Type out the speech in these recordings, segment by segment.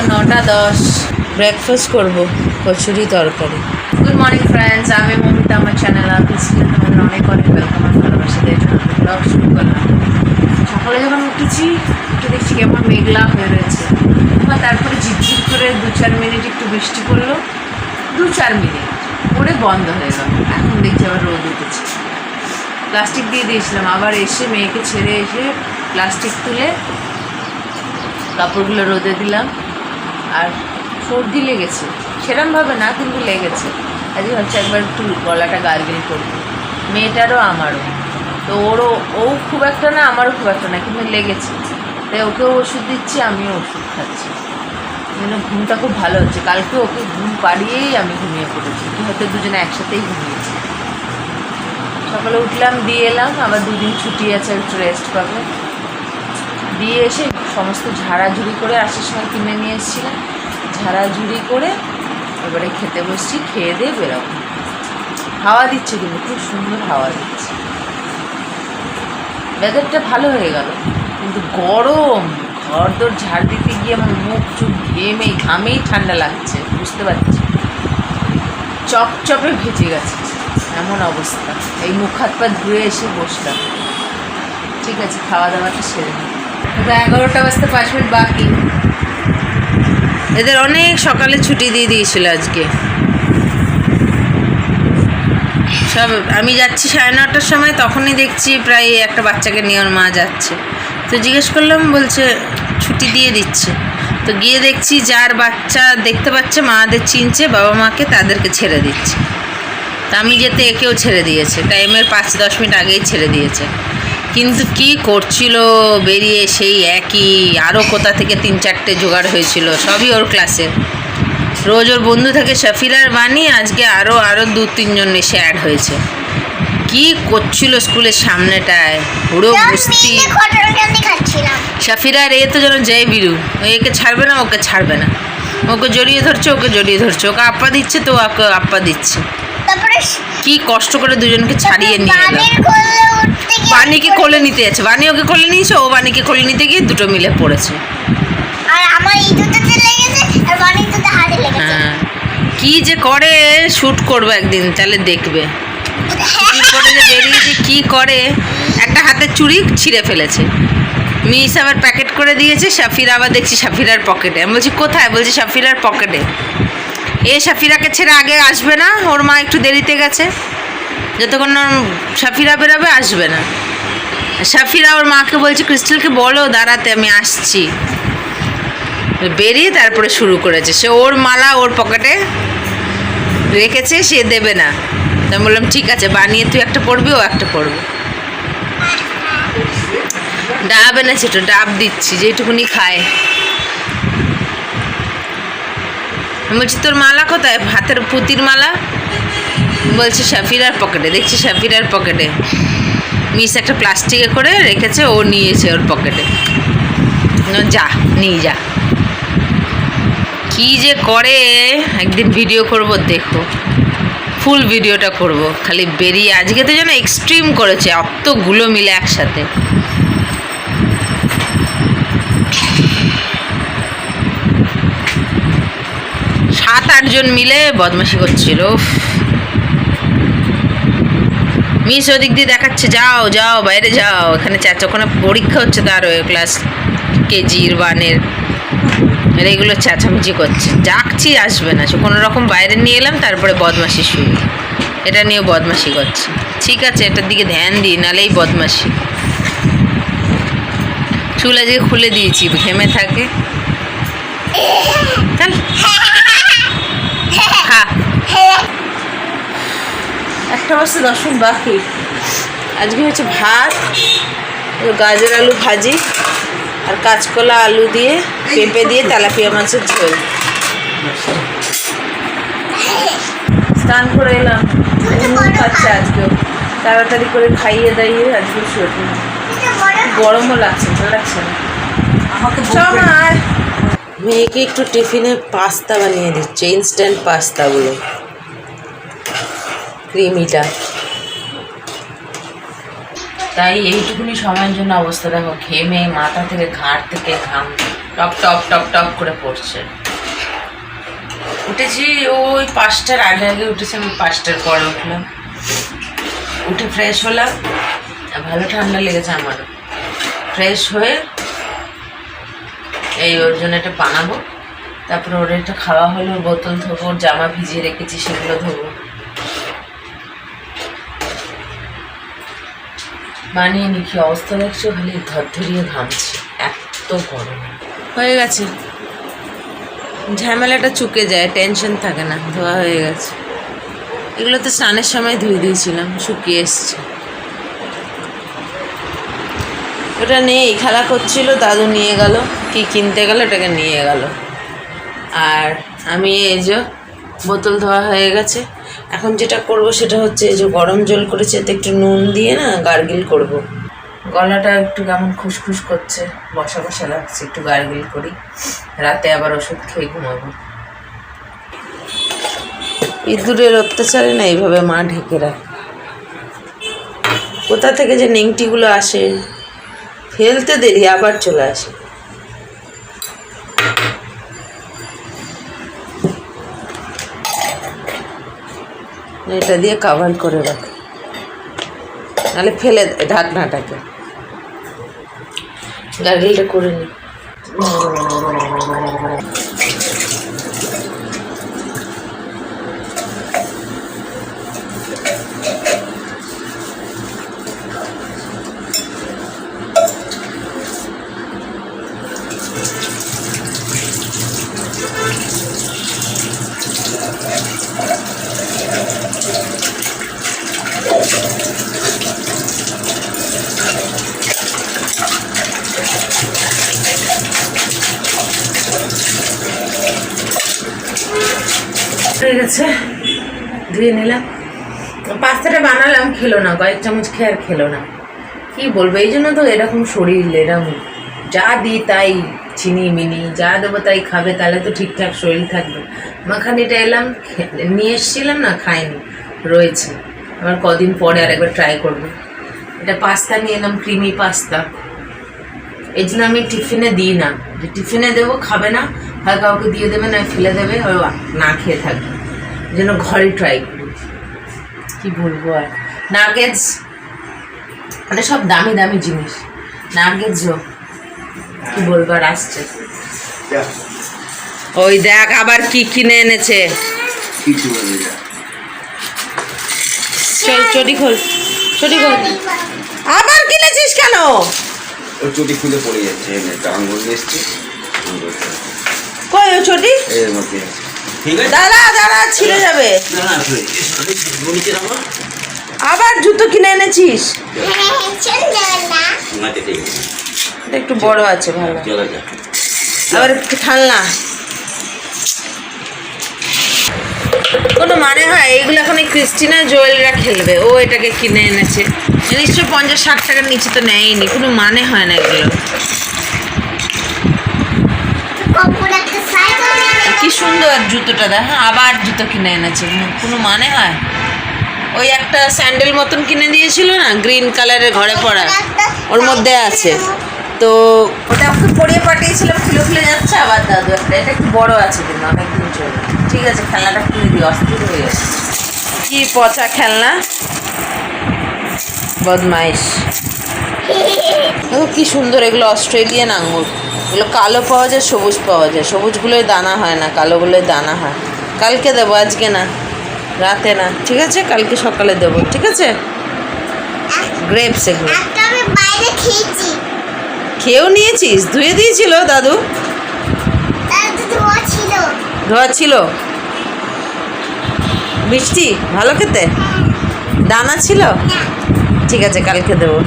নটা দশ। ব্রেকফাস্ট করব, কচুরি তরকারি। গুড মর্নিং ফ্রেন্ডস আমি মমিতা, আমার চ্যানেল আপিসলে তোমাদের অনেক অনেক ওয়েলকাম আর ভালোবাসা দিয়ে ব্লগ শুরু করলাম। সকালে যখন উঠেছি উঠে দেখছি কেমন মেঘলা হয়ে রয়েছে। বা তারপরে ঝিরঝির করে দু চার মিনিট একটু বৃষ্টি পড়ল। দু চার মিনিট পরে বন্ধ হয়ে গেল। এখন দেখছি আবার রোদ উঠেছে। প্লাস্টিক দিয়ে দিয়েছিলাম। আবার এসে মেয়েকে ছেড়ে এসে প্লাস্টিক তুলে কাপড়গুলো রোদে দিলাম। আর সর্দি লেগেছে। সেরমভাবে না, কিন্তু লেগেছে। আজকে হচ্ছে একবার একটু গলাটা গার্গেল করব। মেয়েটারও আমারও। তো ওরও, ও খুব একটা না, আমারও খুব একটা না, কিন্তু লেগেছে। তাই ওকেও ওষুধ দিচ্ছি, আমিও ওষুধ খাচ্ছি। জন্য ঘুমটা খুব ভালো হচ্ছে। কালকে ওকে ঘুম পাড়িয়েই আমি ঘুমিয়ে পড়েছি। হয়তো দুজনে একসাথেই ঘুমিয়েছি। সকালে উঠলাম, দিয়ে এলাম, আবার দুদিন ছুটি আছে, একটু রেস্ট পাবে। দিয়ে এসে সমস্ত ঝাড়াঝুড়ি করে আসার সময় কিনে নিয়ে এসেছিলাম ঝাড়াঝুড়ি করে এবারে খেতে বসছি, খেয়ে দিয়ে বেরোবো। হাওয়া দিচ্ছে কিন্তু, খুব সুন্দর হাওয়া দিচ্ছে। ওয়েদারটা ভালো হয়ে গেল, কিন্তু গরম ঘর দোর ঝাড় দিতে গিয়ে আমার মুখ চুখ ঘেমেই ঘামেই ঠান্ডা লাগছে, বুঝতে পারছি চপচপে ভেজে গেছে, এমন অবস্থা। এই মুখ হাত পা ধুয়ে এসে বসলাম। ঠিক আছে খাওয়া দাওয়াটা সেরে নিই এগারোটা বাজতে পাঁচ মিনিট বাকি। এদের অনেক সকালে ছুটি দিয়ে দিয়েছিল আজকে। সব, আমি যাচ্ছি সাড়ে নটার সময়, তখনই দেখছি প্রায় একটা বাচ্চাকে নিয়ে ওর মা যাচ্ছে। তো জিজ্ঞেস করলাম, বলছে ছুটি দিয়ে দিচ্ছে। তো গিয়ে দেখছি যার বাচ্চা দেখতে পাচ্ছে, মাদের চিনছে, বাবা মাকে তাদেরকে ছেড়ে দিচ্ছে। তা আমি যেতে একেও ছেড়ে দিয়েছে। টাইমের পাঁচ দশ মিনিট আগেই ছেড়ে দিয়েছে। কিন্তু কি করছিল বেরিয়ে সেই একই আরও কোথা থেকে তিন চারটে জোগাড় হয়েছিল সবই ওর ক্লাসে রোজ ওর বন্ধু থাকে শফিরার বাণী আজকে আরও আরও দু তিনজন এসে অ্যাড হয়েছে। কি করছিল স্কুলের সামনেটায়? পুরো বুঝতি শাফিরার এ তো যেন জয় বিরু। ও একে ছাড়বে না ওকে ছাড়বে না। ওকে জড়িয়ে ধরছে ওকে জড়িয়ে ধরছে। ওকে আপ্পা দিচ্ছে তো ওকে আপ্পা দিচ্ছে। তারপরে কি কষ্ট করে দুজনকে ছাড়িয়ে নিয়ে এলো। পানির কোলে নিতে যাচ্ছে। বাণী ওকে কোলে নিয়েছে ও বাণীকে কোলে নিতে গিয়ে দুটো মিলে পড়েছে। আর আমার ইঁদুরটাতে লেগেছে আর বাণিজ্যতে হাড়ে লেগেছে। হ্যাঁ। কি যে করে শ্যুট করব একদিন তাহলে দেখবে। কি করে যে বেরিয়েছে কি করে। একটা হাতের চুড়ি ছিঁড়ে ফেলেছে। মিস আবার প্যাকেট করে দিয়েছে সাফির আবার দেখছি সাফিরার পকেটে। আমি বলছি কোথায়? বলছি সাফিরার পকেটে। এ সাফিরাকে ছেড়ে আগে আসবে না, ওর মা একটু দেরিতে গেছে। যতক্ষণ সাফিরা বেরোবে, আসবে না। সাফিরা ওর মাকে বলছে, ক্রিস্টালকে বলো, দাঁড়াতে, আমি আসছি। বেরিয়ে তারপরে শুরু করেছে। সে ওর মালা ওর পকেটে রেখেছে, সে দেবে না। আমি বললাম, ঠিক আছে, বানিয়ে তুই একটা পড়বি ও একটা পড়বে ডাব এনেছে তো, ডাব দিচ্ছি, যেটুকুনি খায় আমি বলছি, তোর মালা কোথায়? হাতের পুতির মালা। বলছে, শাফিরার পকেটে। দেখছি শাফিরার পকেটে। মিস একটা প্লাস্টিকে করে রেখেছে, ও নিয়েছে ওর পকেটে। যা, নিয়ে যা। কি যে করে, একদিন ভিডিও করব, দেখো। ফুল ভিডিওটা করব, খালি বেরিয়ে আজকে তো যেন এক্সট্রিম করেছে অতগুলো মিলে একসাথে। সাত আটজন মিলে বদমাশি করছিল। মিস ওদিক দিয়ে দেখাচ্ছে, যাও যাও, বাইরে যাও। এখানে চাচ্ছে ওখানে পরীক্ষা হচ্ছে তার ক্লাস কেজির ওয়ানের। আর এগুলো চেঁচামেচি করছে। ডাকছি আসবে না। কোনো রকম বাইরে নিয়ে এলাম, তারপরে বদমাশি শুরু। এটা নিয়ে বদমাশি করছে। ঠিক আছে, এটার দিকে ধ্যান দিই নাহলেই বদমাশি। চুল আজকে খুলে দিয়েছি, ঘেমে থাকে। চল। খা একটা বছর দশ বাকি। আজকে হচ্ছে ভাত গাজর আলু ভাজি আর কাঁচকলা আলু দিয়ে পেঁপে দিয়ে তেলাপিয়া মাছের ঝোল। স্নান করে এলাম। খাচ্ছে আজকেও। তাড়াতাড়ি করে খাইয়ে দাইয়ে আজকে শুয়ে। গরমও লাগছে ভালো লাগছে না। চল মেয়েকে একটু টিফিনে পাস্তা বানিয়ে দিচ্ছে ইনস্ট্যান্ট পাস্তাগুলো। ক্রিমিটা। তাই এইটুকুনি সময়ের জন্য অবস্থা দেখো, ঘেমে, মাথা থেকে ঘাড় থেকে ঘাম টপ টপ টপ টপ করে পড়ছে। উঠেছি ওই পাঁচটার আগে আগে উঠেছি আমি পাঁচটার পরে উঠলাম। উঠে ফ্রেশ হলাম ভালো ঠান্ডা লেগেছে আমারও। ফ্রেশ হয়ে এই ওর জন্য এটা বানাবো, তারপরে ওর একটা খাওয়া হলো বোতল ধোবো, জামা ভিজিয়ে রেখেছি, সেগুলো ধোবো। বানিয়ে নি কি অবস্থা দেখছ? খালি ধরধরিয়ে ঘামছি। এত গরম। হয়ে গেছে। ঝামেলাটা চুকে যায় টেনশন থাকে না, ধোয়া হয়ে গেছে। এগুলো তো স্নানের সময় ধুয়ে দিয়েছিলাম, শুকিয়ে এসছে। ওটা নেই, খেলা করছিল, দাদু নিয়ে গেল, কি কিনতে গেল ওটাকে নিয়ে গেল। আর আমি এই যে, বোতল ধোয়া হয়ে গেছে। এখন যেটা করব সেটা হচ্ছে যে গরম জল করেছে এতে একটু নুন দিয়ে না গার্গিল করব। গলাটা একটু কেমন খুসখুস করছে বসা বসা লাগছে একটু গার্গিল করি। রাতে আবার ওষুধ খেয়ে ঘুমাবো। ইঁদুরের অত্যাচারে না এইভাবে মা ঢেকে রাখে। কোথা থেকে যে নেংটিগুলো আসে ফেলতে দেরি আবার চলে আসে। এটা দিয়ে কাভার করে রাখে। নাহলে ফেলে দেয় ঢাকনাটাকে। গার্গিলটা করে নি। হয়ে গেছে, ধুয়ে নিলাম। পাস্তাটা বানালাম, খেলো না, কয়েক চামচ খেয়ে আর খেলো না। কি বলব, এই জন্য তো এরকম শরীর এরকম যা দিই তাই চিনি মিনি, যা দেবো তাই খাবে, তাহলে তো ঠিকঠাক শরীর থাকবে। মাখানিটা এলাম নিয়ে এসেছিলাম না, খাইনি, রয়েছে। আবার কদিন পরে আর একবার ট্রাই করব। এটা পাস্তা নিয়ে এলাম, ক্রিমি পাস্তা। এই জন্য আমি টিফিনে দিই না। যে টিফিনে দেবো, খাবে না হয় কাউকে দিয়ে দেবে না ফেলে দেবে ও না খেয়ে থাকবে। জন্য ঘরে ট্রাই করি। কি বলব আর? নাগেটস মানে সব দামি দামি জিনিস। নাগেটসও কি বলব আর আসছে। ওই দেখ আবার কি কিনে এনেছে। চটি খোল চটি খোল। আবার কিনেছিস কেন? ওর চটি খুলে পড়ে যাচ্ছে আঙুল এসছে। কই ও চটি এর মধ্যে ঠিক আছে। দাঁড়া দাঁড়া ছিঁড়ে যাবে। আবার জুতো কিনে এনেছিস? একটু বড় আছে ভালো। আবার একটু ঠান্ডা। কোনো মানে হয়? এইগুলো এখন এই ক্রিস্টিনা জোয়েলরা খেলবে। ও এটাকে কিনে এনেছে। নিশ্চয় পঞ্চাশ ষাট টাকার নিচে তো নেয়নি কোনো মানে হয় না এগুলো। কি সুন্দর জুতোটা দেখ হ্যাঁ, আবার জুতো কিনে এনেছে। কোনো- মানে হয়? ওই একটা স্যান্ডেল মতন কিনে দিয়েছিল না গ্রিন কালারের ঘরে পড়া ওর মধ্যে আছে। তো ওটা আমাকে পরিয়ে পাঠিয়েছিলাম খুলে খুলে যাচ্ছে আবার দাদু একটা এটা একটু বড় আছে কিন্তু অনেকদিন চলবে ঠিক আছে খেলনাটা খুলে দিই অস্থির হয়ে গেছে। কি পচা খেলনা? বদমাইশ। দেখো কি সুন্দর এগুলো অস্ট্রেলিয়ান আঙুর। এগুলো কালো পাওয়া যায় সবুজ পাওয়া যায়। সবুজগুলোই দানা হয় না কালোগুলোই দানা হয়। কালকে দেবো আজকে না রাতে না। ঠিক আছে? কালকে সকালে দেবো ঠিক আছে? গ্রেপস এগুলো। খেয়েও নিয়েছিস? ধুয়ে দিয়েছিল দাদু? ধোয়া ছিল। মিষ্টি? ভালো খেতে? দানা ছিল? ঠিক আছে কালকে দেবো।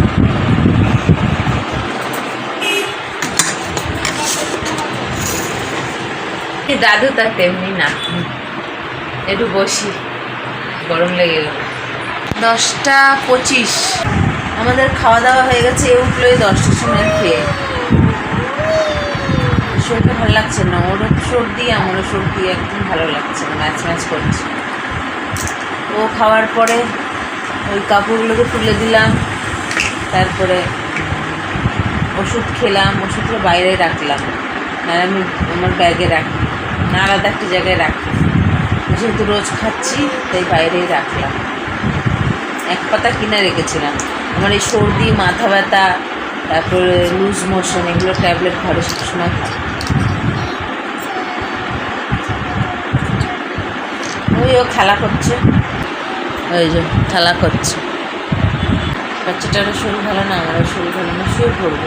দাদু তার তেমনি না। একটু বসি, গরম লেগে গেল। দশটা পঁচিশ। আমাদের খাওয়া দাওয়া হয়ে গেছে, এ উঠল এই দশটার সময় খেয়ে। শরীরটা ভালো লাগছে না ওরও সর্দি, আমারও সর্দি, একদম ভালো লাগছে না, ম্যাচ ম্যাচ করছে। ও খাওয়ার পরে ওই কাপড়গুলোকে তুলে দিলাম, তারপরে ওষুধ খেলাম, ওষুধগুলো বাইরে রাখলাম। আর আমি আমার ব্যাগে রাখি। না আলাদা একটা জায়গায় রাখি। যেহেতু রোজ খাচ্ছি, তাই বাইরেই রাখলাম। এক পাতা কিনে রেখেছিলাম। আমার এই সর্দি, মাথা ব্যথা, তারপরে লুজ মোশন, এগুলো ট্যাবলেট ঘরে সবসময় খাই ওই ও খেলা করছে। ওই যে খেলা করছে। বাচ্চাটারও শরীর ভালো না, আমারও শরীর ভালো না, শুয়ে পড়ব।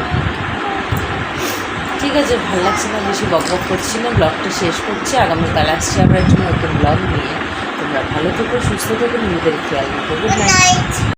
ঠিক আছে, ভালো লাগছে না, বেশি বক বক করছি না ব্লগটা শেষ করছি আগামীকাল আসছি আমরা একটু নতুন ব্লগ নিয়ে। তোমরা ভালো থেকো, সুস্থ থেকো নিজেদের খেয়াল রাখো। Good night